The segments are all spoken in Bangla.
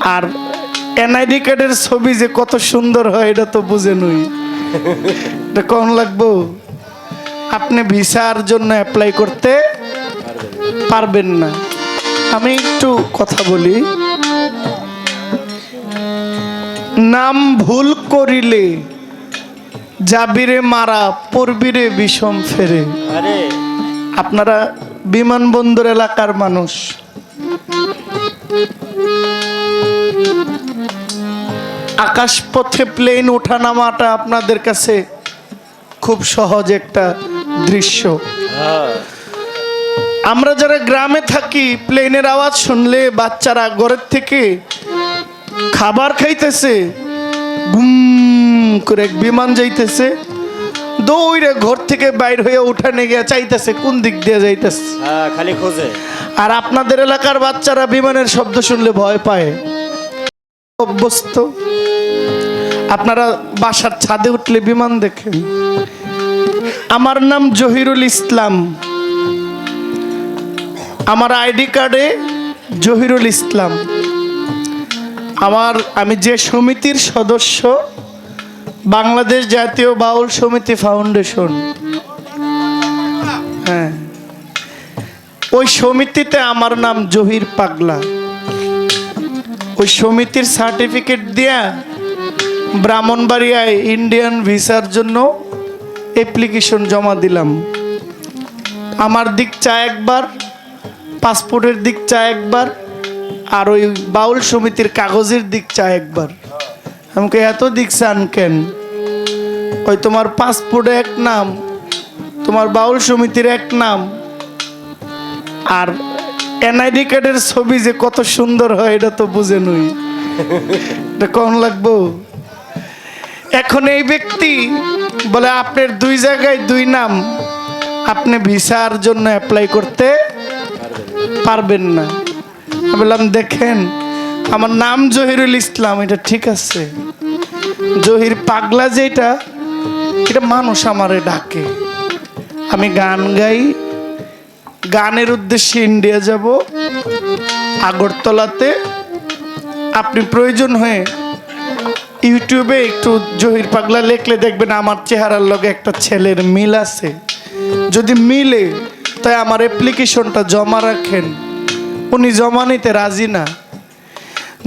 আর এনআইডি কার্ডের ছবি যে কত সুন্দর হয় এটা তো বুঝে নই। এটা কম লাগবো? আপনি ভিসার জন্য অ্যাপ্লাই করতে পারবেন না। আমি একটু কথা বলি। নাম ভুল করিলে যাবিরে মারা পড়বিরে বিষম ফেরে। আপনারা বিমানবন্দর এলাকার মানুষ। আকাশপথে প্লেন ওঠানামাটা আপনাদের কাছে খুব সহজ একটা দৃশ্য। আমরা যারা গ্রামে থাকি প্লেনের আওয়াজ শুনলে বাচ্চারা ঘরের থেকে খাবার খাইতেছে গুম করে এক বিমান যাইতেছে দৌড়ে ঘর থেকে বাইর হয়ে উঠানে গিয়ে চাইতেছে কোন দিক দিয়ে যাইতেছে। হ্যাঁ খালি খোঁজে। আর আপনাদের এলাকার বাচ্চারা বিমানের শব্দ শুনলে ভয় পায়। অভ্যস্ত। আপনারা বাসার ছাদে উঠলে বিমান দেখেন। আমার নাম জহিরুল ইসলাম। আমার আইডি কার্ডে জহিরুল ইসলাম। আমার, আমি যে সমিতির সদস্য, বাংলাদেশ জাতীয় বাউল সমিতি ফাউন্ডেশন। হ্যাঁ। ওই সমিতিতে আমার নাম জহির পাগলা। ওই সমিতির সার্টিফিকেট দিয়া ব্রাহ্মণবাড়িয়ায় ইন্ডিয়ান ভিসার জন্য অ্যাপ্লিকেশন জমা দিলাম। আমার দিক চা একবার পাসপোর্টের দিক চা একবার, আর ওই বাউল সমিতির কাগজের দিক চা একবার। আমাকে এত দিক চান কেন? ওই তোমার পাসপোর্টে এক নাম, তোমার বাউল সমিতির এক নাম, আর এনআইডি কার্ডের ছবি যে কত সুন্দর হয়, এটা তো বুঝে নই। এটা কম লাগবো? এখন এই ব্যক্তি বলে, আপনার দুই জায়গায় দুই নাম। আপনি ভিসার জন্য অ্যাপ্লাই করতে পারবেন না। বললাম, দেখেন, আমার নাম জহিরুল ইসলাম, এটা ঠিক আছে। জহির পাগলা যেটা, এটা মানুষ আমারে ডাকে। আমি গান গাই, গানের উদ্দেশ্যে ইন্ডিয়া যাব, আগরতলাতে। আপনি প্রয়োজন হয়ে ইউটিউবে একটু জহির পাগলা লেখলে দেখবেন আমার চেহারার লগে একটা ছেলের মিল আছে। যদি মিলে, তাই আমার অ্যাপ্লিকেশনটা জমা রাখেন। উনি জমা নিতে রাজি না।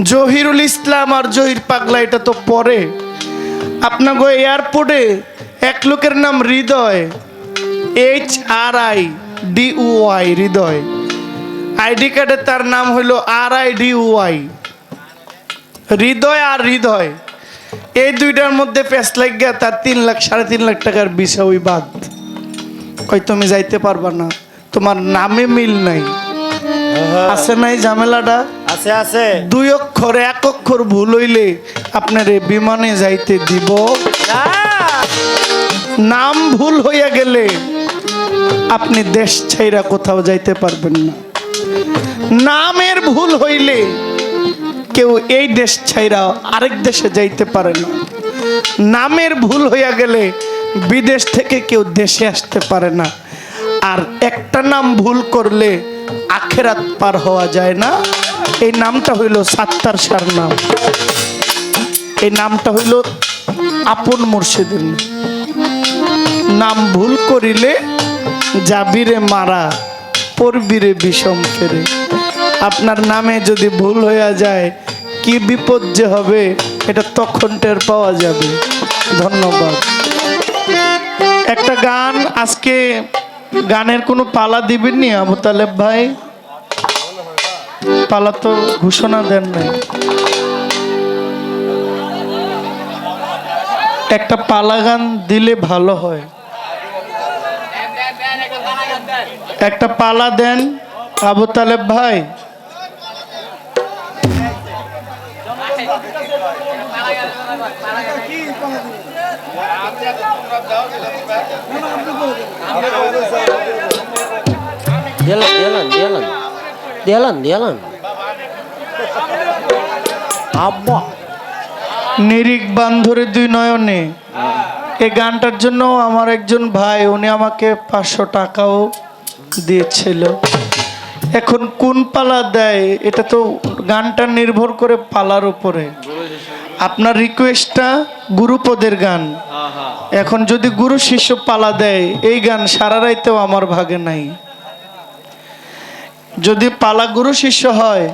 জহিরুল ইসলাম আর জহির পাগলা, এটা তো পরে। আপনাকে এয়ারপোর্টে এক লোকের নাম Hridoy. H R I D Y Hridoy. ID কার্ডে তার নাম হলো R I D Y Hridoy আর হৃদয়। এই দুইটার মধ্যে পেস লাগিয়া তার তিন লাখ সাড়ে তিন লাখ টাকার বিষয় ওই বাদ কই তুমি যাইতে পারবা না। তোমার নামে মিল নাই। আছে নাই ঝামেলাটা? আছে আছে। দুই অক্ষর এক অক্ষর ভুল হইলে আপনার বিমানে যাইতে দিব। নাম ভুল হইয়া গেলে আপনি দেশ ছাইরা কোথাও যাইতে পারবেন না। নামের ভুল হইলে কেউ এই দেশ ছাইরা আরেক দেশে যাইতে পারে না। নামের ভুল হইয়া গেলে বিদেশ থেকে কেউ দেশে আসতে পারে না। আর একটা নাম ভুল করলে আখেরাত পার হওয়া যায় না। এই নামটা হইল সাত্তার সার নাম। এই নামটা হইল আপন মুর্শিদের নাম। ভুল করিলে যাবিরে মারা পড়বিরে বিষম ফেরে। আপনার নামে যদি ভুল হইয়া যায় কি বিপদ যে হবে, এটা তখন টের পাওয়া যাবে। ধন্যবাদ। একটা গান, আজকে গানের কোনো পালা দিবেননি আবু তালেব ভাই? পালা তো ঘোষণা দেন নাই। একটা পালা গান দিলে ভালো হয়। একটা পালা দেন আবু তালেব ভাই। আব্বা নিরিক বান্ধরে দুই নয়নে। এই গানটার জন্য আমার একজন ভাই, উনি আমাকে পাঁচশো টাকাও দিয়েছিল। এখন কোন পালা দেয়, এটা তো গানটা নির্ভর করে পালার উপরে। আপনার রিকোয়েস্টটা গুরুপদের গান। এখন যদি গুরু শিষ্য পালা দেয় এই গান সারা রাইতেও আমার ভাগে নাই। যদি পালা গুরু শিষ্য হয়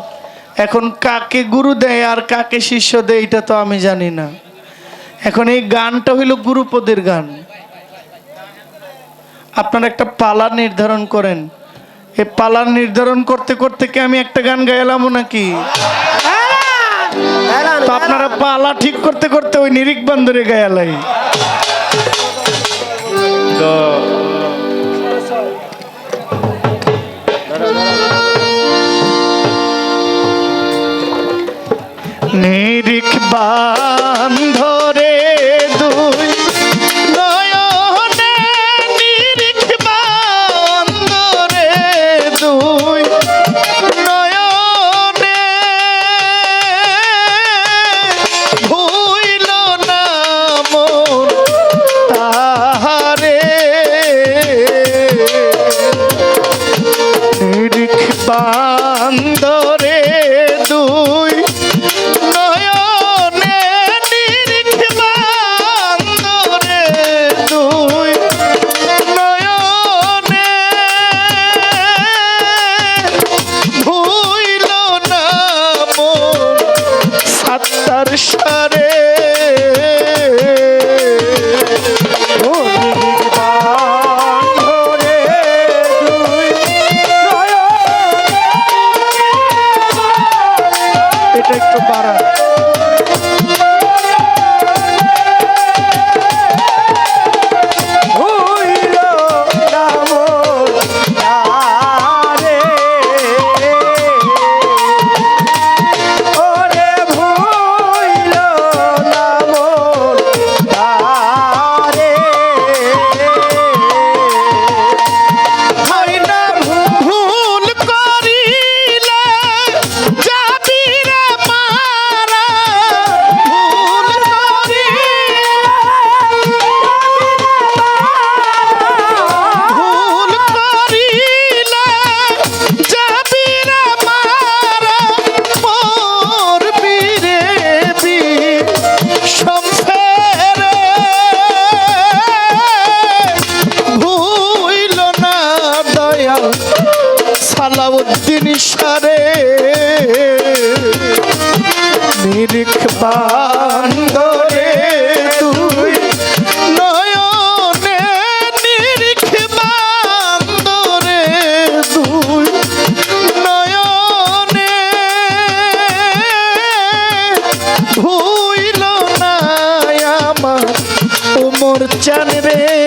এখন কাকে গুরু দেয় আর কাকে শিষ্য দেয় এটা তো আমি জানি না। এখন এই গানটা হইল গুরুপদের গান। আপনার একটা পালা নির্ধারণ করেন। এই পালা নির্ধারণ করতে করতে কি আমি একটা গান গাইলাম নাকি? তো আপনারা পালা ঠিক করতে করতে ওই নিরিক বান্ধরে গায়ালাই তো নিরিক বান্ধরে একটু বাড়া উমর চান রে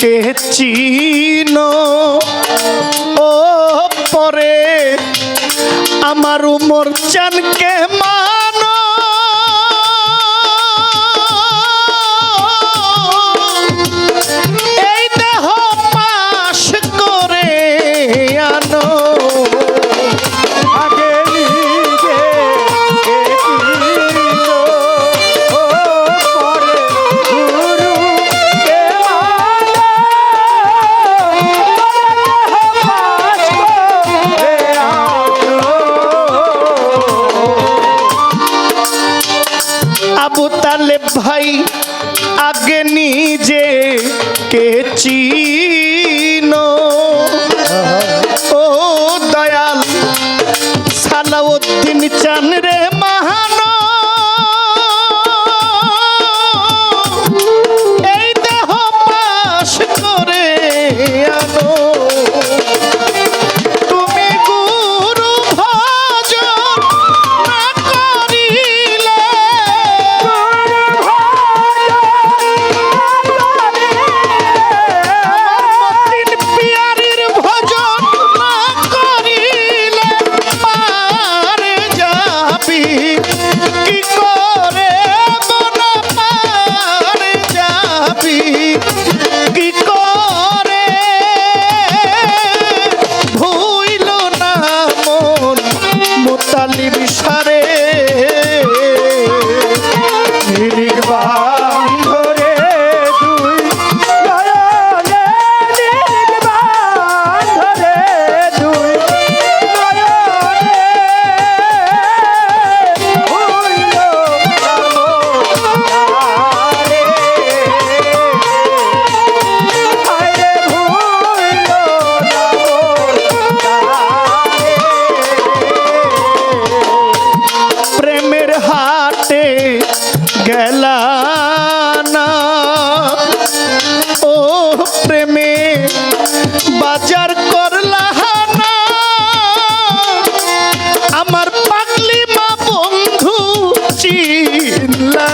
কে চিন ও পরে আমার উমর চানকে মানো। আবু তালে ভাই আগে নিজে কে চিন? ও দয়াল সালাউদ্দিন চান রে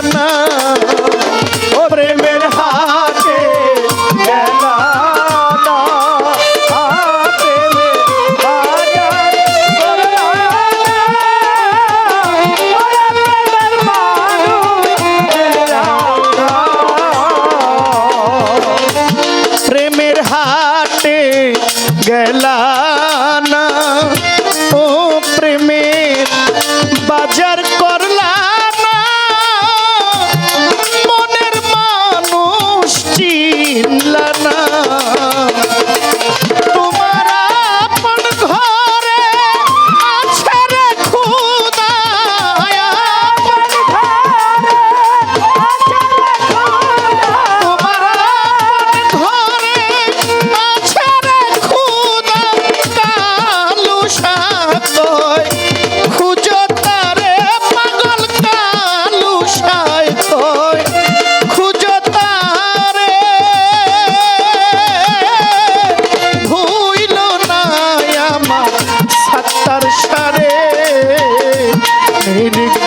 না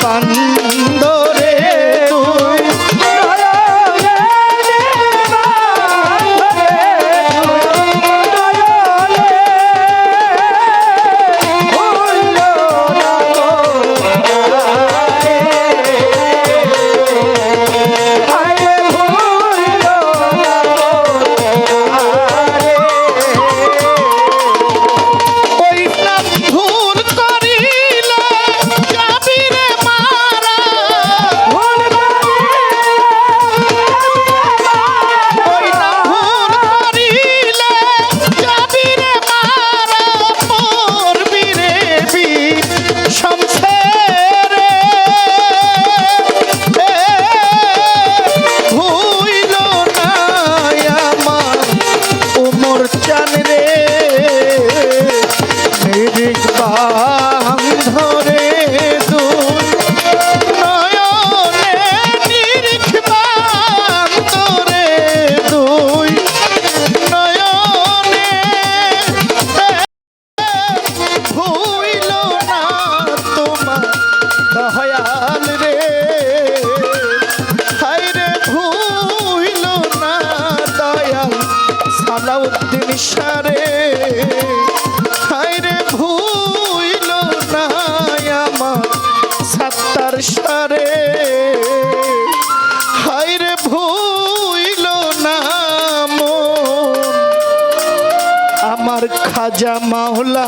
পানি খাজা মাওলা